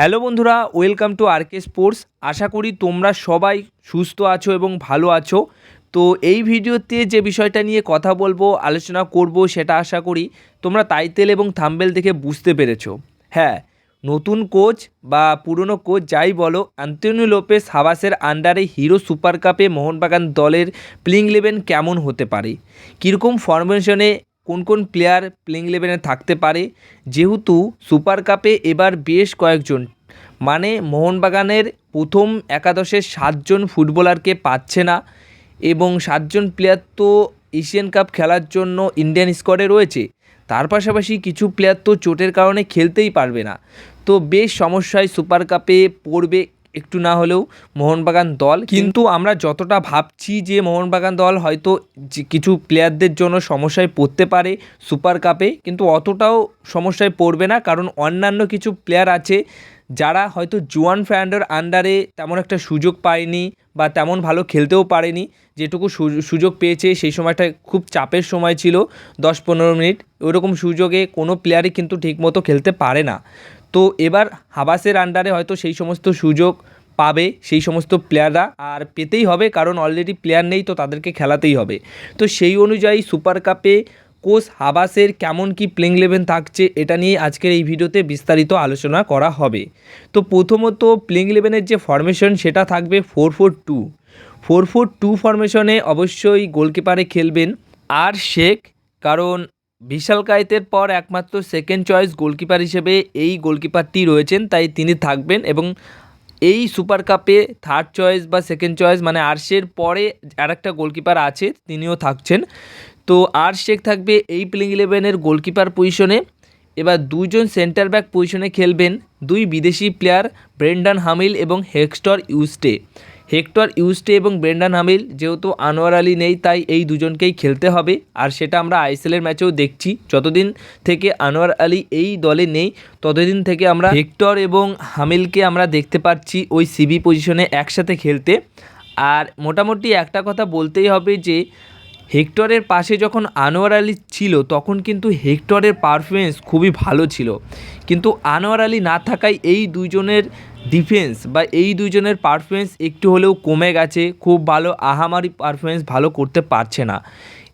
Hello বন্ধুরা, welcome to RK sports. আশা করি তোমরা সবাই সুস্থ আছো এবং ভালো আছো। তো এই ভিডিওতে যে বিষয়টা নিয়ে কথা বলব, আলোচনা করব সেটা আশা করি তোমরা টাইটেল এবং থাম্বেল দেখে বুঝতে পেরেছ। হ্যাঁ নতুন কোচ বা পুরনো কোচ যাই বলো, অ্যান্টনি লোপেস হাবাসের আন্ডারে হিরো সুপার কাপে মোহনবাগান দলের প্লেইং ইলেভেন কেমন হতে পারে? কীরকম ফরমেশনে কোন কোন প্লেয়ার প্লেইং ইলেভেনে থাকতে পারে? যেহেতু সুপার কাপে এবার বেশ কয়েকজন। মানে মোহনবাগানের প্রথম একাদশের সাতজন ফুটবলারকে পাচ্ছে না এবং সাতজন প্লেয়ার তো এশিয়ান কাপ খেলার জন্য ইন্ডিয়ান স্কোয়াডে রয়েছে। তার পাশাপাশি কিছু প্লেয়ার তো চোটের কারণে খেলতেই পারবে না। তো বেশ সমস্যায় সুপার কাপে পড়বে একটু না হলেও মোহনবাগান দল। কিন্তু আমরা যতটা ভাবছি যে মোহনবাগান দল হয়তো কিছু প্লেয়ারদের জন্য সমস্যায় পড়তে পারে সুপার কাপে কিন্তু অতটাও সমস্যায় পড়বে না। কারণ অন্যান্য কিছু প্লেয়ার আছে যারা হয়তো জুয়ান ফ্যান্ডার আন্ডারে তেমন একটা সুযোগ পায়নি বা তেমন ভালো খেলতেও পারেনি। যেটুকু সুযোগ পেয়েছে সেই সময়টা খুব চাপের সময় ছিল দশ পনেরো মিনিট। ওরকম সুযোগে কোনো প্লেয়ারই কিন্তু ঠিকমতো খেলতে পারে না। তো এবার হাবাসের আন্ডারে হয়তো সেই সমস্ত সুযোগ পাবে, সেই সমস্ত প্লেয়াররা আর পেতেই হবে কারণ অলরেডি প্লেয়ার নেই তো তাদেরকে খেলাতেই হবে। তো সেই অনুযায়ী সুপার কাপে কোচ হাবাসের কেমন কি প্লেইং ইলেভেন থাকছে এটা নিয়ে আজকের এই ভিডিওতে বিস্তারিত আলোচনা করা হবে। তো প্রথমত প্লেইং ইলেভেনের যে ফরমেশন সেটা থাকবে four four two four four two ফরমেশনে অবশ্যই গোলকিপারে খেলবেন। আর শেখ, কারণ বিশাল কায়েতের পর একমাত্র সেকেন্ড চয়েস গোলকিপার হিসেবে এই গোলকিপারটি রয়েছেন, তাই তিনি থাকবেন এবং এই সুপার কাপে থার্ড চয়েস বা সেকেন্ড চয়েস মানে আরশের পরে আর একটা গোলকিপার আছে, তিনিও থাকছেন। তো আর শেখ থাকবে এই প্লেইং ইলেভেনের গোলকিপার পজিশনে এবার দুজন সেন্টার ব্যাক পজিশনে খেলবেন দুই বিদেশি প্লেয়ার ব্রেন্ডান হামিল এবং হেক্সটর ইউস্টে। হেক্টর ইউস্টে এবং ব্রেন্ডান হামিল, যেহেতু আনোয়ার আলী নেই, তাই এই দুজনকেই খেলতে হবে। আর সেটা আমরা আইএসএলের ম্যাচেও দেখছি। যতদিন থেকে আনোয়ার আলী এই দলে নেই, ততদিন থেকে আমরা হেক্টর এবং হামিলকে আমরা দেখতে পাচ্ছি ওই সিবি পজিশনে একসাথে খেলতে। আর মোটামুটি একটা কথা বলতেই হবে যে, হেক্টরের পাশে যখন আনোয়ার আলী ছিল, তখন কিন্তু হেক্টরের পারফরমেন্স খুবই ভালো ছিল। কিন্তু আনোয়ার আলী না থাকায় এই দুইজনের ডিফেন্স বা এই দুজনের পারফরমেন্স একটু হলেও কমে গেছে, খুব ভালো, আহামারি পারফরমেন্স ভালো করতে পারছে না।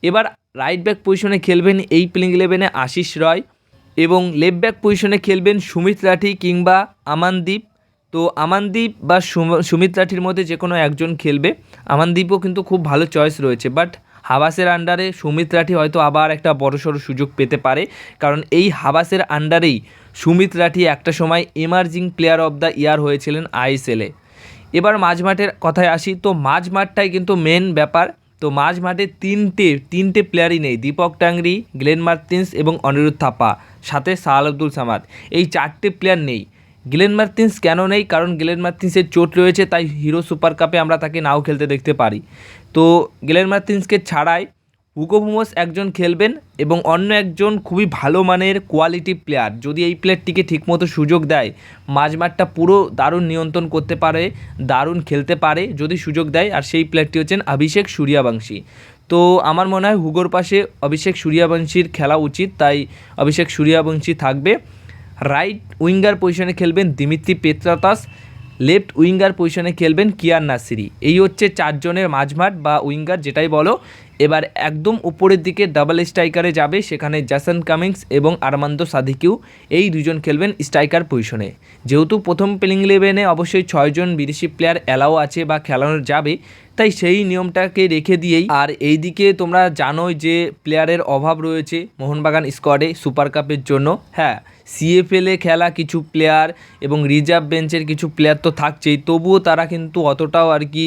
এবার রাইট ব্যাক পজিশনে খেলবেন এই প্লেইং ইলেভেনে আশিস রয় এবং লেফট ব্যাক পজিশনে খেলবেন সুমিত রাঠি কিংবা আমানদীপ। তো আমানদীপ বা সুমিত রাঠির মধ্যে যে কোনো একজন খেলবে। আমানদীপও কিন্তু খুব ভালো চয়েস রয়েছে বাট হাবাসের আন্ডারে সুমিত রাঠি হয়তো আবার একটা বড়সড় সুযোগ পেতে পারে। কারণ এই হাবাসের আন্ডারেই সুমিত রাঠি একটা সময় emerging player of the year হয়েছিলেন আইএসএলে এবার মাঝ মাঠের কথায় আসি, তো মাঝ মাঠটাই কিন্তু মেন ব্যাপার। তো মাঝ মাঠে তিনটে তিনটে প্লেয়ারই নেই, দীপক টাংরি, গ্লেন মার্তিন্স এবং অনিরুদ্ধ থাপা সাথে সাহাল আব্দুল সামাদ। এই চারটে প্লেয়ার নেই। গ্লেন মার্তিন্স কেন নেই? কারণ গ্লেন মার্তিন্সের চোট রয়েছে, তাই হিরো সুপার কাপে আমরা তাকে নাও খেলতে দেখতে পারি। তো গ্লেন মার্তিন্সকে ছাড়াই হুগো ভুমোস একজন খেলবেন এবং অন্য একজন খুবই ভালো মানের কোয়ালিটি প্লেয়ার। যদি এই প্লেয়ারটিকে ঠিকমতো সুযোগ দেয় মাঝমাঠটা পুরো দারুণ নিয়ন্ত্রণ করতে পারে, দারুণ খেলতে পারে, যদি সুযোগ দেয়, আর সেই প্লেয়ারটি হচ্ছেন অভিষেক সূর্যবংশী। তো আমার মনে হয় হুগোর পাশে অভিষেক সূর্যবংশীর খেলা উচিত, তাই অভিষেক সূর্যবংশী থাকবে। রাইট উইঙ্গার পজিশনে খেলবেন দিমিত্রি পেত্রাতাস। লেফট উইঙ্গার পজিশনে খেলবেন কিয়ার নাসিরি। এই হচ্ছে চারজনের মাঝমাঠ বা উইঙ্গার যেটাই বলো। এবার একদম উপরের দিকে ডাবল স্ট্রাইকারে যাবে সেখানে জাসন কামিংস এবং আরমান্দো সাদিকিউ। এই দুজন খেলবেন স্ট্রাইকার পজিশনে। যেহেতু প্রথম প্লেইং ইলেভেনে অবশ্যই ছয়জন বিদেশি প্লেয়ার অ্যালাও আছে বা খেলানো যাবে তাই সেই নিয়মটাকে রেখে দিয়েই। আর এই দিকে তোমরা জানোই যে প্লেয়ারের অভাব রয়েছে মোহনবাগান স্কোয়াডে সুপার কাপের জন্য। হ্যাঁ সিএফএলে খেলা কিছু প্লেয়ার এবং রিজার্ভ বেঞ্চের কিছু প্লেয়ার তো থাকছেই। তবুও তারা কিন্তু অতটাও আর কি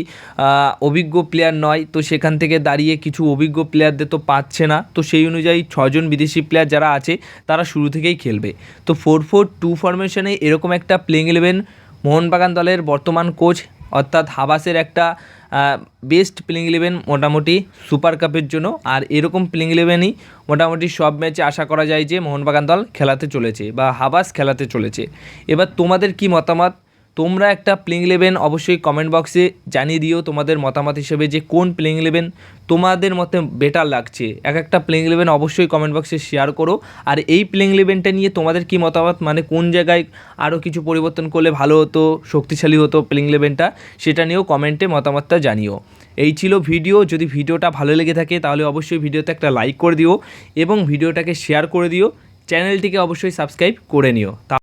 অভিজ্ঞ প্লেয়ার নয়। তো সেখান থেকে দাঁড়িয়ে কিছু অভিজ্ঞ প্লেয়ারদের তো পাচ্ছে না। তো সেই অনুযায়ী ছজন বিদেশি প্লেয়ার যারা আছে, তারা শুরু থেকেই খেলবে। তো ফোর ফোর টু ফরমেশনে এরকম একটা প্লেইং ইলেভেন মোহনবাগান দলের বর্তমান কোচ অর্থাৎ হাবাসের একটা বেস্ট প্লেইং ইলেভেন মোটামুটি সুপার কাপের জন্য। আর এরকম প্লেইং ইলেভেনই মোটামুটি সব ম্যাচে আশা করা যায় যে মোহনবাগান দল খেলাতে চলেছে বা হাবাস খেলাতে চলেছে। এবার তোমাদের কি মতামত? তোমরা একটা প্লেইং ইলেভেন অবশ্যই কমেন্ট বক্সে জানিয়ে দিও তোমাদের মতামত হিসেবে যে কোন প্লেইং ইলেভেন তোমাদের মতে বেটার লাগছে। এক একটা প্লেইং ইলেভেন অবশ্যই কমেন্ট বক্সে শেয়ার করো। আর এই প্লেইং ইলেভেনটা নিয়ে তোমাদের কি মতামত? মানে কোন জায়গায় আরও কিছু পরিবর্তন করলে ভালো হতো, শক্তিশালী হতো প্লেইং ইলেভেনটা সেটা নিয়েও কমেন্টে মতামতটা জানিও। এই ছিল ভিডিও যদি ভিডিওটা ভালো লেগে থাকে তাহলে অবশ্যই ভিডিওতে একটা লাইক করে দিও এবং ভিডিওটাকে শেয়ার করে দিও। চ্যানেলটিকে অবশ্যই সাবস্ক্রাইব করে নিও।